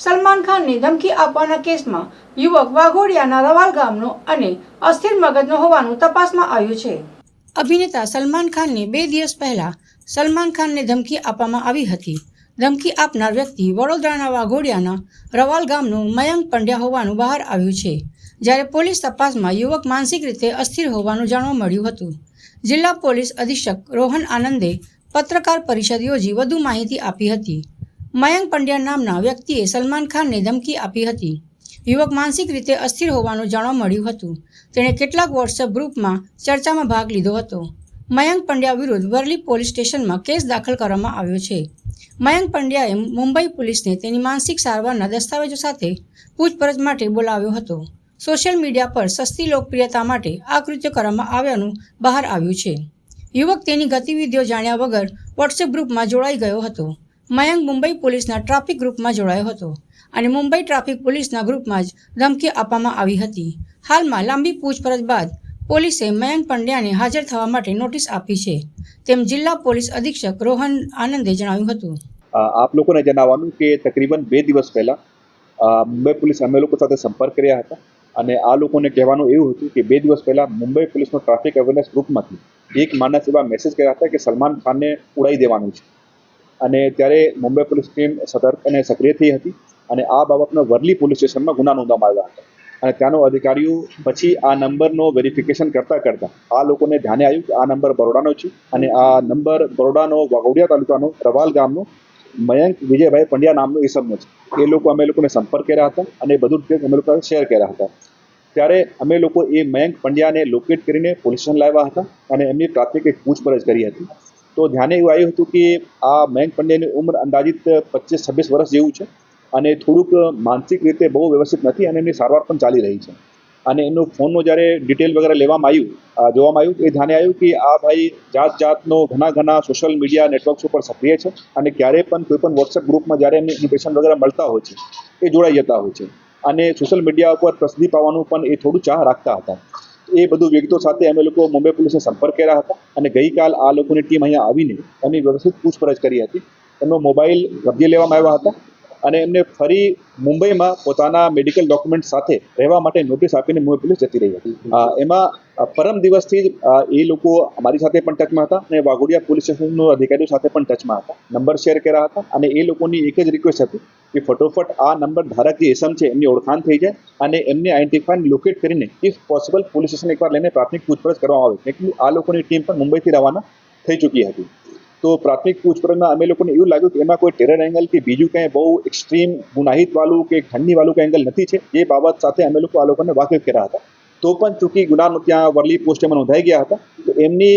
સલમાન ખાનને ધમકી આપવાના કેસમાં યુવક વાઘોડિયાના રવાલ ગામનો અને અસ્થિર મગજનો હોવાનું તપાસમાં આવ્યું છે. અભિનેતા સલમાન ખાનને બે દિવસ પહેલા સલમાન ખાનને ધમકી આપવામાં આવી હતી. ધમકી આપનાર વ્યક્તિ વડોદરાના વાઘોડિયાના રવાલ ગામનું મયંક પંડ્યા હોવાનું બહાર આવ્યું છે. જ્યારે પોલીસ તપાસમાં યુવક માનસિક રીતે અસ્થિર હોવાનું જાણવા મળ્યું હતું. જિલ્લા પોલીસ અધિક્ષક રોહન આનંદે પત્રકાર પરિષદ યોજી વધુ માહિતી આપી હતી. મયંક પંડ્યા નામના વ્યક્તિએ સલમાન ખાનને ધમકી આપી હતી. યુવક માનસિક રીતે અસ્થિર હોવાનું જાણવા મળ્યું હતું. તેણે કેટલાક વોટ્સએપ ગ્રુપમાં ચર્ચામાં ભાગ લીધો હતો. મયંક પંડ્યા વિરુદ્ધ વરલી પોલીસ સ્ટેશનમાં કેસ દાખલ કરવામાં આવ્યો છે. મયંક પંડ્યાએ મુંબઈ પોલીસને તેની માનસિક સારવારના દસ્તાવેજો સાથે પૂછપરછ માટે બોલાવ્યો હતો. સોશિયલ મીડિયા પર સસ્તી લોકપ્રિયતા માટે આ કૃત્ય કરવામાં આવ્યાનું બહાર આવ્યું છે. યુવક તેની ગતિવિધિઓ જાણ્યા વગર વોટ્સએપ ગ્રુપમાં જોડાઈ ગયો હતો. મયંક મુંબઈ પોલીસના ટ્રાફિક ગ્રુપમાં જોડાયો હતો અને મુંબઈ ટ્રાફિક પોલીસના ગ્રુપમાં જ ધમકી આપવામાં આવી હતી. હાલમાં લાંબી પૂછપરછ બાદ પોલીસે મયંક પંડ્યાને હાજર થવા માટે નોટિસ આપી છે, તેમ જિલ્લા પોલીસ અધિક્ષક રોહન આનંદે જણાવ્યું હતું. આપ લોકોને જણાવવાનું કે તકરીબન બે દિવસ પહેલા મુંબઈ પોલીસ અમે લોકો સાથે સંપર્ક કર્યા હતા અને આ લોકોને કહેવાનું એવું હતું કે બે દિવસ પહેલા મુંબઈ પોલીસનો ટ્રાફિક અવેરનેસ ગ્રુપમાંથી એક માણસ એવા મેસેજ કર્યા હતા કે સલમાન ખાનને ઉડાઈ દેવાનું છે. અને ત્યારે મુંબઈ પોલીસ ટીમ સતર્ક અને સક્રિય થઈ હતી અને આ બાબતનો વરલી પોલીસ સ્ટેશનમાં ગુના નોંધવામાં આવ્યા હતા. અને ત્યાંનો અધિકારીઓ પછી આ નંબરનો વેરિફિકેશન કરતાં કરતાં આ લોકોને ધ્યાને આવ્યું કે આ નંબર બરોડાનો છે અને આ નંબર બરોડાનો વાઘોડિયા તાલુકાનો રવાલ ગામનો મયંક વિજયભાઈ પંડ્યા નામનો ઈસમનો છે. એ લોકો અમે લોકોને સંપર્ક કર્યા હતા અને બધું ડિટેલ અમે લોકો શેર કર્યા હતા. ત્યારે અમે લોકો એ મયંક પંડ્યાને લોકેટ કરીને પોલીસ સ્ટેશન લાવ્યા હતા અને એમની પ્રાથમિક એક પૂછપરછ કરી હતી. તો ધ્યાને એવું આવ્યું હતું કે આ મયંક પંડ્યાની ઉંમર અંદાજિત પચીસ, છવ્વીસ વર્ષ જેવું છે અને થોડુંક માનસિક રીતે બહુ વ્યવસ્થિત નથી અને એમની સારવાર પણ ચાલી રહી છે. અને એનું ફોનનો જ્યારે ડિટેલ વગેરે લેવામાં આવ્યું જોવામાં આવ્યું એ ધ્યાને આવ્યું કે આ ભાઈ જાત જાતનો ઘણા ઘણા સોશિયલ મીડિયા નેટવર્ક્સ ઉપર સક્રિય છે અને ક્યારે પણ કોઈ પણ વોટ્સએપ ગ્રુપમાં જ્યારે એમને ઇન્વિટેશન વગેરે મળતા હોય છે, એ જોડાઈ જતા હોય છે. અને સોશિયલ મીડિયા ઉપર પ્રસિદ્ધિ પાવાનું પણ એ થોડું ચાહ રાખતા હતા. એ બધું વિગતો સાથે અમે લોકો મુંબઈ પોલીસે સંપર્ક કર્યા હતા અને ગઈકાલ આ લોકોની ટીમ અહીંયા આવીને એમની વ્યવસ્થિત પૂછપરછ કરી હતી. એમનો મોબાઈલ કબજે લેવામાં આવ્યા હતા. અને એમને ફરી મુંબઈમાં પોતાના મેડિકલ ડોક્યુમેન્ટ સાથે રહેવા માટે નોટિસ આપીને મુંબઈ પોલીસ જતી રહી હતી. એમાં પરમ દિવસથી જ એ લોકો અમારી સાથે પણ ટચમાં હતા અને વાઘોડિયા પોલીસ સ્ટેશનનો અધિકારીઓ સાથે પણ ટચમાં હતા. નંબર શેર કર્યા હતા અને એ લોકોની એક જ રિક્વેસ્ટ હતી કે ફટોફટ આ નંબર ધારક જે એસમ છે એમની ઓળખાણ થઈ જાય અને એમને આઈડેન્ટિફાઈ લોકેટ કરીને ઇફ પોસિબલ પોલીસ સ્ટેશન એકવાર લઈને પ્રાથમિક પૂછપરછ કરવામાં આવે. એટલે આ લોકોની ટીમ પણ મુંબઈથી રવાના થઈ ચૂકી હતી. તો પ્રાથમિક પૂછપરછમાં અમે લોકોને એવું લાગ્યું કે એમાં કોઈ ટેરર એંગલ કે બીજું કંઈ બહુ એક્સ્ટ્રીમ ગુનાહિત વાળું કે ખંડની વાળું કંઈ એંગલ નથી છે. એ બાબત સાથે અમે લોકો આ લોકોને વાકેફ કર્યા હતા. તો પણ ચૂંકી ગુનાનો ત્યાં વરલી પોસ્ટેમાં નોંધાઈ ગયા હતા. તો એમની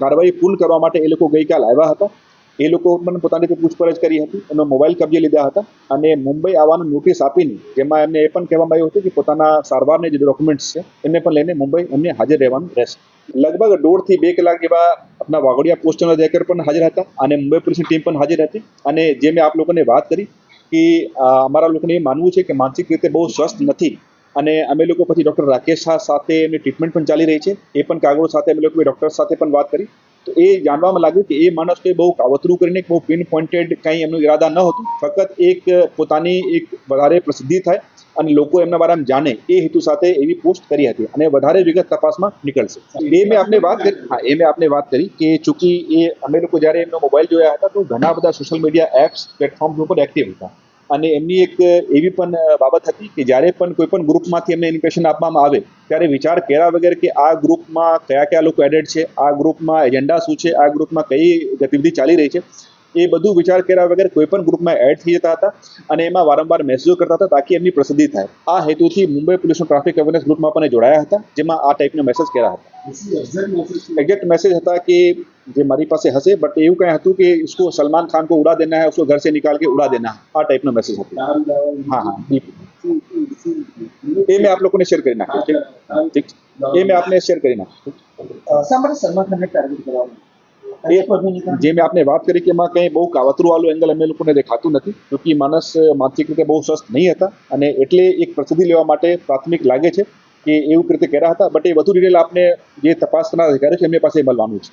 કાર્યવાહી પૂર્ણ કરવા માટે એ લોકો ગઈકાલ આવ્યા હતા. એ લોકો પણ પોતાની રીતે પૂછપરછ કરી હતી એનો મોબાઈલ કબજે લીધા હતા. અને મુંબઈ આવવાનું નોટિસ આપીને, જેમાં એમને એ પણ કહેવામાં આવ્યું હતું કે પોતાના સારવારને જે ડોક્યુમેન્ટ્સ છે, એમને પણ લઈને મુંબઈ એમને હાજર રહેવાનું રહેશે. લગભગ દોઢથી બે કલાક જેવા આપણા વાઘોડિયા પોસ્ટના અધિકારી પણ હાજર હતા અને મુંબઈ પોલીસની ટીમ પણ હાજર હતી. અને જે મેં આપ લોકોને વાત કરી કે અમારા લોકોને એ માનવું છે કે માનસિક રીતે બહુ સ્વસ્થ નથી અને અમે લોકો પછી ડૉક્ટર રાકેશ શાહ સાથે એમની ટ્રીટમેન્ટ પણ ચાલી રહી છે. એ પણ કાગળો સાથે અમે લોકો ડૉક્ટર સાથે પણ વાત કરી. તો એ જાણવામાં લાગ્યું કે એ માણસને બહુ કાવતરું કરીને બહુ પિન પોઈન્ટેડ કંઈ એમનું ઈરાદા ન હતું. ફક્ત એક પોતાની એક વધારે પ્રસિદ્ધિ થાય અને લોકો એમના બારામાં જાણે એ હેતુ સાથે એવી પોસ્ટ કરી હતી અને વધારે વિગત તપાસમાં નીકળશે. એ મેં આપને વાત કરી, હા, એ મેં આપને વાત કરી કે ચૂંકી એ અમે લોકો જ્યારે એમનો મોબાઈલ જોયા હતા તો ઘણા બધા સોશિયલ મીડિયા એપ્સ પ્લેટફોર્મ ઉપર એક્ટિવ હતા. અને એમની એક એવી પણ બાબત હતી કે જ્યારે પણ કોઈ પણ ગ્રુપમાંથી એમને ઇન્વિટેશન આપવામાં આવે, ત્યારે વિચાર કર્યા વગર કે આ ગ્રુપમાં કયા કયા લોકો એડેડ છે, આ ગ્રુપમાં એજન્ડા શું છે, આ ગ્રુપમાં કઈ ગતિવિધિ ચાલી રહી છે, એ બધું વિચાર કર્યા વગર કોઈ પણ ગ્રુપમાં એડ થઈ જતા હતા અને એમાં વારંવાર મેસેજો કરતા હતા તાકી એમની પ્રસિદ્ધિ થાય. આ હેતુથી મુંબઈ પોલીસનું ટ્રાફિક અવેરનેસ ગ્રુપમાં પણ જોડાયા હતા, જેમાં આ ટાઈપનો મેસેજ કર્યા હતા. એક્ઝેક્ટ મેસેજ હતા કે જે મારી પાસે હશે બટ એવું કંઈ હતું કે इसको सलमान खान को उड़ा देना है उसको घर से निकाल के उड़ा देना है આ ટાઈપનો મેસેજ હતો હા હા બિલકુલ. એ મેં આપ લોકોને શેર કરી નાખ્યું ઠીક ઠીક છે. એ મેં આપને શેર કરી નાખ્યું શા માટે સલમાન ખાનને ટાર્ગેટ કરવામાં એ જે મેં આપને વાત કરી કે એમાં કંઈ બહુ કાવતરું વાળું એંગલ અમે લોકોને દેખાતું નથી ક્યોંકि માણસ માનસિક રીતે બહુ સ્વસ્થ નહીં હતા અને એટલે એક પ્રસિદ્ધિ લેવા માટે પ્રાથમિક લાગે છે કે એવું રીતે કર્યા હતા? બટ એ વધુ ડિટેલ આપને જે તપાસના અધિકારી છે એમની પાસે મળવાનું છે.